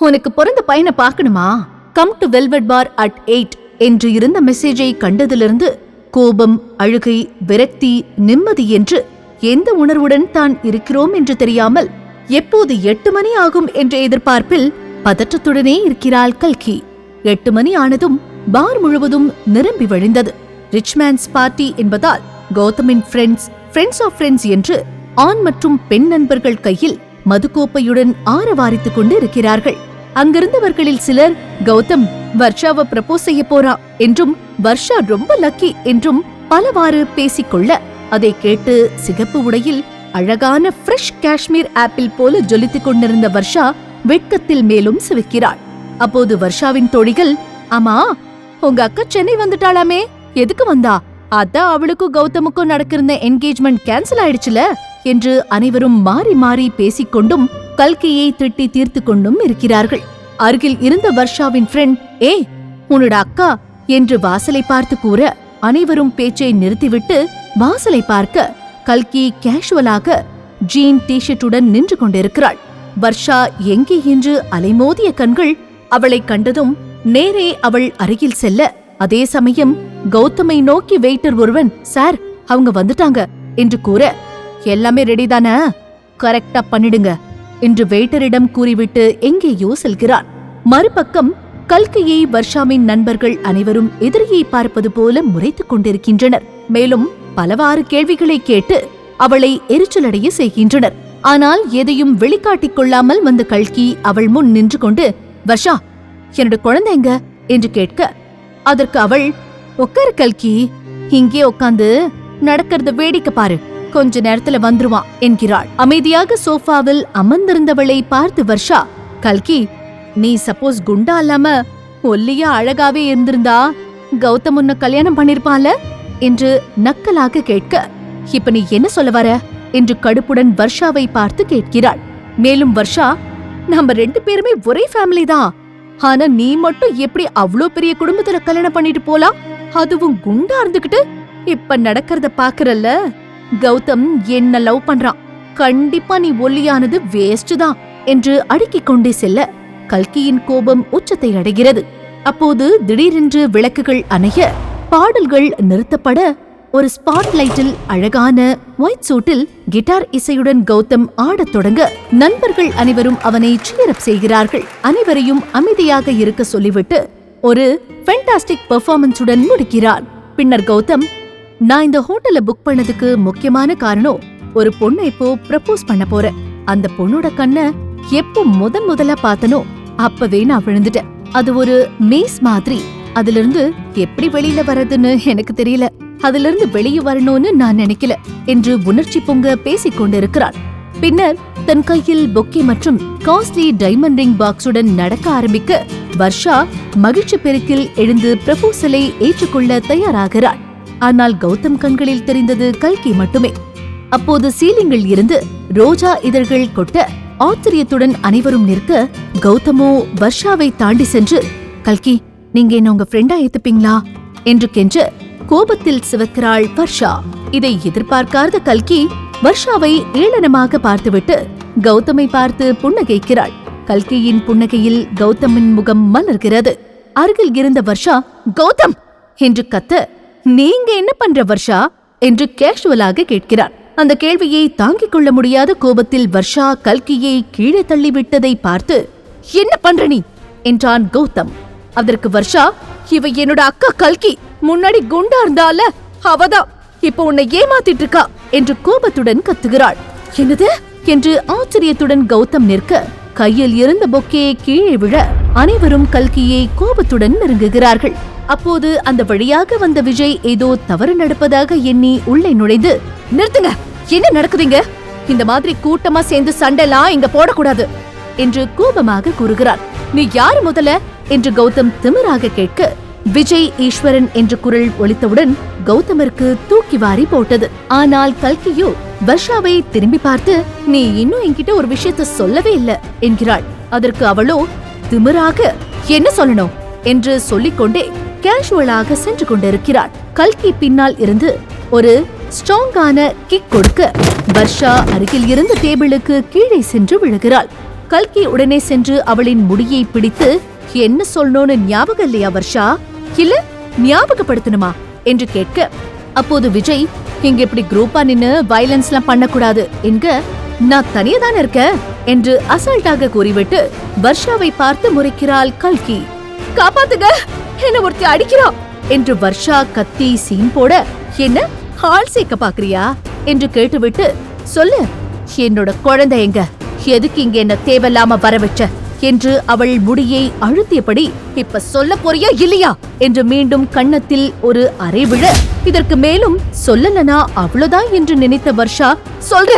உனக்கு பிறந்த பையனை பார்க்கணுமா? Come to velvet bar at eight என்று இருந்த மெசேஜை கண்டதிலிருந்து கோபம் அழுகை விரக்தி நிம்மதி என்று எந்த உணர்வுடன் தான் இருக்கிறோம் என்று தெரியாமல் எப்போது எட்டு மணி ஆகும் என்ற எதிர்பார்ப்பில் பதற்றத்துடனே இருக்கிறாள் கல்கி. எட்டு மணி ஆனதும் பார் முழுவதும் நிரம்பி வழிந்தது. ரிச்மேன்ஸ் பார்ட்டி என்பதால் கௌதமின் ஃப்ரெண்ட்ஸ் ஃப்ரெண்ட்ஸ் ஆஃப் ஃப்ரெண்ட்ஸ் என்று ஆண் மற்றும் பெண் நண்பர்கள் கையில் மதுக்கோப்பையுடன் ஆரவாரித்துக் கொண்டு இருக்கிறார்கள் அங்கிருந்தவர்களில் சிலர் கௌதம் வர்ஷாவை ப்ரப்போஸ் செய்ய போறா? என்றும் வர்ஷா ரொம்ப லக்கி என்றும் பலவாறு பேசிக்கொள்ள அதை கேட்டு சிகப்பு உடையில் அழகான ஃப்ரெஷ் காஷ்மீர் ஆப்பிள் போல ஜொலித்துக் கொண்டிருந்த வர்ஷா வெட்கத்தில் மேலும் சிவிக்கிறாள் அப்போது வர்ஷாவின் தோழிகள் ஆமா உங்க அக்கா சென்னை வந்துட்டாளாமே எதுக்கு வந்தா? அதான் அவளுக்கும் கௌதமுக்கும் நடக்கிருந்த என்கேஜ்மெண்ட் கேன்சல் ஆயிடுச்சுல. என்று அனைவரும் மாறி மாறி பேசிக்கொண்டும் கல்கியை திட்டி தீர்த்து கொண்டும் இருக்கிறார்கள். அருகில் இருந்த வர்ஷாவின் ஃப்ரெண்ட் ஏ உன்னோட அக்கா? என்று வாசலை பார்த்து கூற அனைவரும் பேச்சை நிறுத்திவிட்டு வாசலை பார்க்க கல்கி கேஷுவலாக ஜீன் டிஷர்ட்டுடன் நின்று கொண்டிருக்கிறாள். வர்ஷா எங்கே என்று அலைமோதிய கண்கள் அவளை கண்டதும் நேரே அவள் அருகில் செல்ல அதே சமயம் கௌதமை நோக்கி வெயிட்டர் ஒருவன் சார் அவங்க வந்துட்டாங்க என்று கூற எல்லாமே ரெடி தானே? கரெக்டா பண்ணிடுங்க என்று வெயிட்டரிடம் கூறிவிட்டு எங்கேயோ செல்கிறான். மறுபக்கம் கல்கையை வர்ஷாவின் நண்பர்கள் அனைவரும் எதிரியை பார்ப்பது போல முறைத்துக் கொண்டிருக்கின்றனர். மேலும் பலவாறு கேள்விகளை கேட்டு அவளை எரிச்சலடைய செய்கின்றனர். ஆனால் எதையும் வெளிக்காட்டிக் கொள்ளாமல் வந்த கல்கி அவள் முன் நின்று கொண்டு வர்ஷா என்னோட குழந்தைங்க என்று கேட்க அதற்கு அவள் உட்காரு கல்கி இங்கே உட்காந்து நடக்கிறத வேடிக்கை பாரு. கொஞ்ச நேரத்துல வந்துருவான் என்கிறாள். அமைதியாக சோஃபாவில் அமர்ந்திருந்தவளை பார்த்து வர்ஷா கல்கி நீ சப்போஸ் குண்டா இல்லாம ஒல்லியா அழகாவே இருந்திருந்தா கௌதம் உன்னை கல்யாணம் பண்ணிருப்பான்ல? என்று நக்கலாக கேட்க இப்ப நீ என்ன சொல்ல வர? என்று கடுப்புடன் வர்ஷாவை பார்த்து கேட்கிறாள். மேலும் வர்ஷா நம்ம ரெண்டு பேருமே ஒரே ஃபேமிலி தான். ஆனா நீ மட்டும் எப்படி அவ்ளோ பெரிய குடும்பத்துல கல்யாணம் பண்ணிட்டு போலாம்? அதுவும் குண்டா இருந்துகிட்டு இப்ப நடக்கறத பாக்குறல்ல? கௌதம் என்ன லவ் பண்றான். கண்டிப்பா நீ ஒல்லியானது வேஸ்ட் தான் என்று அடுக்கிக் கொண்டே செல்ல கல்கியின் கோபம் உச்சத்தை அடைகிறது. அப்போது திடீரென்று விளக்குகள் அணைய பாடல்கள் நிறுத்தப்பட ஒரு ஸ்பாட்லைட்டில் அழகான ஒயிட் சூட்டில் கிட்டார் இசையுடன் கௌதம் ஆடத் தொடங்க நண்பர்கள் அனைவரும் அவனை சீரப் செய்கிறார்கள். அனைவரையும் அமைதியாக இருக்க சொல்லிவிட்டு ஒரு ஃபென்டாஸ்டிக் பெர்ஃபார்மன்ஸுடன் முடிக்கிறார். பின்னர் கௌதம் நான் இந்த ஹோட்டலை புக் பண்ணதுக்கு முக்கியமான காரணம் ஒரு பொண்ணு இப்போ ப்ரப்போஸ் பண்ண போறேன். அந்த பொண்ணோட கண்ண எப்போ முதன் முதலா பார்த்தனோ அப்பவே நான் விழுந்துட்டேன். அது ஒரு மேஸ் மாதிரி. அதுல இருந்து எப்படி வெளியில வர்றதுன்னு எனக்கு தெரியல. அதுல இருந்து வெளியே வரணும்னு நான் நினைக்கல என்று உணர்ச்சி பொங்க பேசிக் கொண்டிருக்கிறாள். பின்னர் தன் கையில் பொக்கே மற்றும் காஸ்ட்லி டைமண்ட் ரிங் பாக்ஸுடன் நடக்க ஆரம்பிக்க வர்ஷா மகிழ்ச்சி பெருக்கில் எழுந்து ப்ரப்போசலை ஏற்றுக்கொள்ள தயாராகிறாள். ஆனால் கௌதம் கண்களில் தெரிந்தது கல்கி மட்டுமே. அப்போது சீலிங்கில் இருந்து ரோஜா இதழ்கள் கொட்ட ஆச்சரியத்துடன் அனைவரும் நிற்க கௌதமோ வர்ஷாவை தாண்டி சென்று கல்கி நீங்க என்ன உங்க ஃப்ரெண்டா ஏத்துப்பீங்களா? என்று கெஞ்ச கோபத்தில் சிவக்கிறாள் வர்ஷா. இதை எதிர்பார்க்காத கல்கி வர்ஷாவை ஏளனமாக பார்த்துவிட்டு கௌதமை பார்த்து புன்னகைக்கிறாள். கல்கியின் புன்னகையில் கௌதமின் முகம் மலர்கிறது. அருகில் இருந்த வர்ஷா கௌதம்! என்று கத்த நீங்க என்ன பண்ற வர்ஷா? என்று கேஷுவலாக கேட்கிறார் அந்த கேள்வியை தாங்கிக் கொள்ள முடியாத கோபத்தில் வர்ஷா கல்கியை கீழே தள்ளிவிட்டதை பார்த்து என்ன பண்ற நீ? என்றான் கௌதம். அதற்கு வர்ஷா இவ என்னோட அக்கா கல்கி. முன்னாடி குண்டா இருந்தால அவதான் இப்ப உன்னை ஏமாத்திட்டு இருக்கா என்று கோபத்துடன் கத்துகிறாள். என்னது? என்று ஆச்சரியத்துடன் கௌதம் நிற்க கையில் இருந்த பொக்கே கீழே விழ அனைவரும் கல்கியை கோபத்துடன் நெருங்குகிறார்கள். அப்போது அந்த வழியாக வந்த விஜய் ஏதோ தவறு நடப்பதாக எண்ணி உள்ளே நுழைந்து நிறுத்துங்க! என்ன நடக்குதுங்க? இந்த மாதிரி கூட்டமா சேர்ந்து சண்டைலாம் இங்க போடக்கூடாது! என்று கோபமாக கூறுகிறார். நீ யாரு முதல்ல? என்று கௌதம் திமிராக கேட்க விஜய் ஈஸ்வரன் என்ற குரல் ஒலித்தவுடன் கௌதமிற்கு தூக்கி வாரி போட்டது. ஆனால் கல்கியோ வர்ஷாவை திரும்பி பார்த்து நீ இன்னும் என்கிட்ட ஒரு விஷயத்த சொல்லவே இல்ல என்கிறாள். அதற்கு அவளோ திமிராக என்ன சொல்லணும்? என்று சொல்லிக்கொண்டே கேஷுவலாக சென்று கொண்டிருக்கிறாள் கல்கி பின்னால் இருந்து ஒரு ஸ்ட்ராங்கான கிக் கொடுக்க வர்ஷா அருகில் இருந்த டேபிளுக்கு கீழே சென்று விழுகிறாள். கல்கி உடனே சென்று அவளின் முடியை பிடித்து என்ன சொல்லணும்னு ஞாபகம் இல்லையா வர்ஷா? இல்ல ஞாபகப்படுத்தணுமா? என்று கேட்க அப்போது விஜய் இங்க இப்படி குரூப்பா நின்னு வயலன்ஸ்லாம் பண்ணக்கூடாது. என்க நான் தனியா தானே இருக்க என்று அசால்ட்டாக கூறிவிட்டு வர்ஷாவை பார்த்து முறைக்கிறாள் கல்கி. காப்பாத்துங்க! என்ன ஒருத்தி அடிக்கிறா? என்று வர்ஷா கத்தி சீன் போட என்ன? ஆள் சேர்க்க பாக்குறியா? என்று கேட்டுவிட்டு சொல்லு என்னோட குழந்தை எங்க? எதுக்கு இங்க என்ன தேவையில்லாம வர வச்ச? என்று அவள் முடியை அழுத்தியபடி இப்ப சொல்ல போறியா இல்லையா? என்று மீண்டும் கண்ணத்தில் ஒரு அறை விழ இதற்கு மேலும் சொல்லலனா அவ்வளவுதான் என்று நினைத்த வர்ஷா சொல்ற!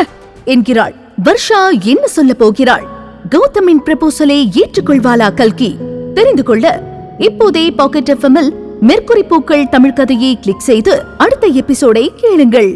என்கிறாள். வர்ஷா என்ன சொல்ல போகிறாள்? கௌதமின் பிரபோசலை ஏற்றுக்கொள்வாளா கல்கி? தெரிந்து கொள்ள இப்போதே பாக்கெட் எஃப்எம்மில் மெர்க்குரி பூக்கள் தமிழ் கதையை கிளிக் செய்து அடுத்த எபிசோடை கேளுங்கள்.